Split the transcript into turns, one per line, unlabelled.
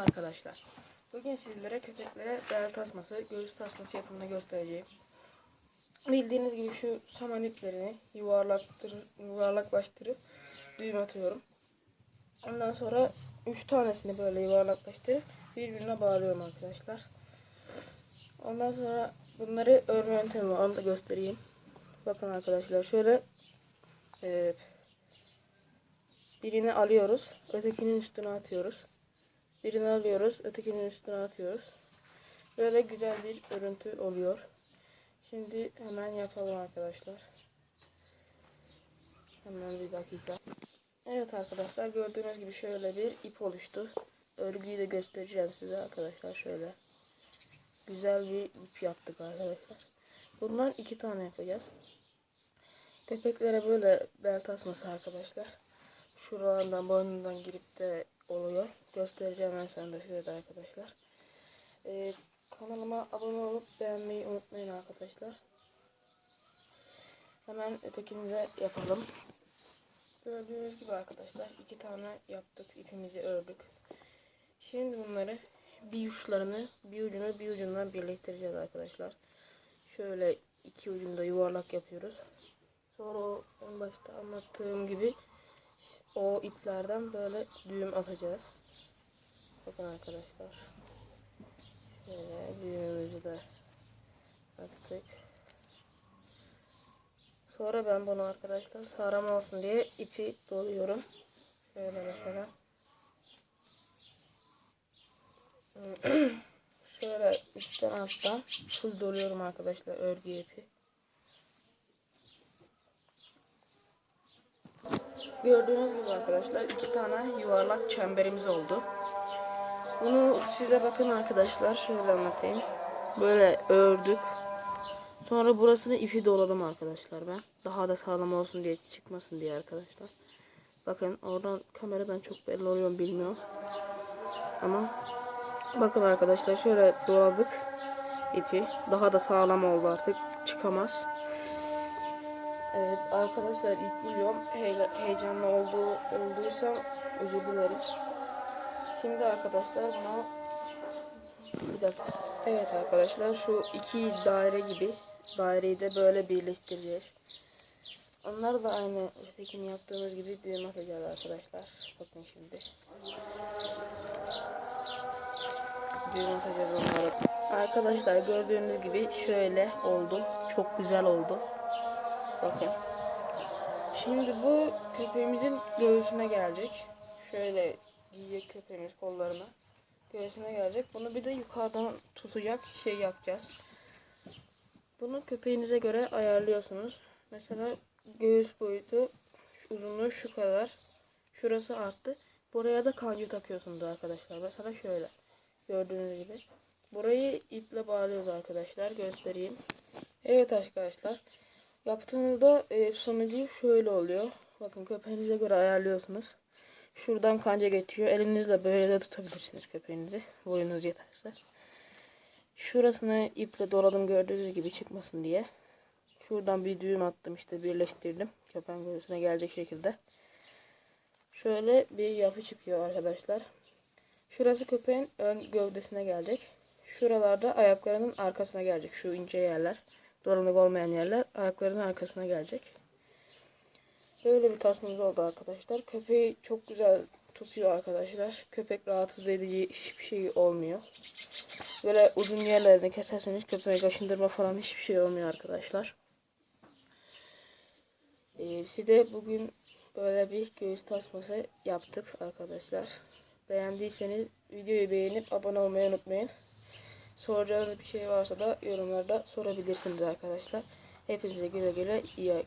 arkadaşlar. Bugün sizlere köpeklere bel tasması, göğüs tasması yapımını göstereceğim. Bildiğiniz gibi şu saman iplerini yuvarlaktır, yuvarlaklaştırıp düğüm atıyorum. Ondan sonra 3 tanesini böyle yuvarlaklaştırıp birbirine bağlıyorum arkadaşlar. Ondan sonra bunları örme yöntemi onu da göstereyim. Bakın arkadaşlar şöyle e, birini alıyoruz, ötekinin üstüne atıyoruz. Birini alıyoruz, ötekinin üstüne atıyoruz. Böyle güzel bir örüntü oluyor. Şimdi hemen yapalım arkadaşlar. Hemen bir dakika. Evet arkadaşlar gördüğünüz gibi şöyle bir ip oluştu. Örgüyü de göstereceğim size arkadaşlar şöyle. Güzel bir ip yaptık arkadaşlar. Bundan iki tane yapacağız. Köpeklere böyle bel tasması arkadaşlar. Şuralardan boynundan girip de oluyor. Göstereceğim en sonunda size de arkadaşlar. Ee, kanalıma abone olup beğenmeyi unutmayın arkadaşlar. Hemen ötekini yapalım. Gördüğünüz gibi arkadaşlar iki tane yaptık. ipimizi ördük. Şimdi bunları bir uçlarını bir ucunu bir ucundan birleştireceğiz arkadaşlar. Şöyle iki ucunda yuvarlak yapıyoruz. Sonra en başta anlattığım gibi o iplerden böyle düğüm atacağız. Bakın arkadaşlar. Şöyle düğümümüzü de attık. Sonra ben bunu arkadaşlar sağlam olsun diye ipi doluyorum. Şöyle mesela. Şöyle üstten alttan full doluyorum arkadaşlar örgü ipi. Gördüğünüz gibi arkadaşlar iki tane yuvarlak çemberimiz oldu. Bunu size bakın arkadaşlar şöyle anlatayım. Böyle ördük. Sonra burasını ipi doladım arkadaşlar ben. Daha da sağlam olsun diye çıkmasın diye arkadaşlar. Bakın oradan kameradan çok belli oluyor bilmiyorum. Ama bakın arkadaşlar şöyle doladık ipi. Daha da sağlam oldu artık. Çıkamaz. Evet arkadaşlar ilk biliyorum Heyle- heyecanlı olduğu olduysam özür dilerim. Şimdi arkadaşlar bunu bir dakika. Evet arkadaşlar şu iki daire gibi daireyi de böyle birleştireceğiz. Onlar da aynı ötekini yaptığımız gibi düğüm atacağız arkadaşlar. Bakın şimdi. Düğüm atacağız onları. Arkadaşlar gördüğünüz gibi şöyle oldu. Çok güzel oldu. Bakın. Şimdi bu köpeğimizin göğsüne gelecek. Şöyle giyecek köpeğimiz kollarına. Göğsüne gelecek. Bunu bir de yukarıdan tutacak şey yapacağız. Bunu köpeğinize göre ayarlıyorsunuz. Mesela göğüs boyutu uzunluğu şu kadar. Şurası arttı. Buraya da kanca takıyorsunuz arkadaşlar. Mesela şöyle. Gördüğünüz gibi. Burayı iple bağlıyoruz arkadaşlar. Göstereyim. Evet arkadaşlar. Yaptığınızda e, sonucu şöyle oluyor. Bakın köpeğinize göre ayarlıyorsunuz. Şuradan kanca geçiyor. Elinizle böyle de tutabilirsiniz köpeğinizi. Boyunuz yeterse. Şurasını iple doladım gördüğünüz gibi çıkmasın diye. Şuradan bir düğüm attım işte birleştirdim. Köpeğin göğsüne gelecek şekilde. Şöyle bir yapı çıkıyor arkadaşlar. Şurası köpeğin ön gövdesine gelecek. Şuralarda ayaklarının arkasına gelecek. Şu ince yerler. Dolanık olmayan yerler ayaklarının arkasına gelecek. Böyle bir tasmamız oldu arkadaşlar. Köpeği çok güzel tutuyor arkadaşlar. Köpek rahatsız edici hiçbir şey olmuyor. Böyle uzun yerlerini keserseniz köpeğe kaşındırma falan hiçbir şey olmuyor arkadaşlar. Ee, size bugün böyle bir göğüs tasması yaptık arkadaşlar. Beğendiyseniz videoyu beğenip abone olmayı unutmayın. Soracağınız bir şey varsa da yorumlarda sorabilirsiniz arkadaşlar. Hepinize güle güle iyi günler.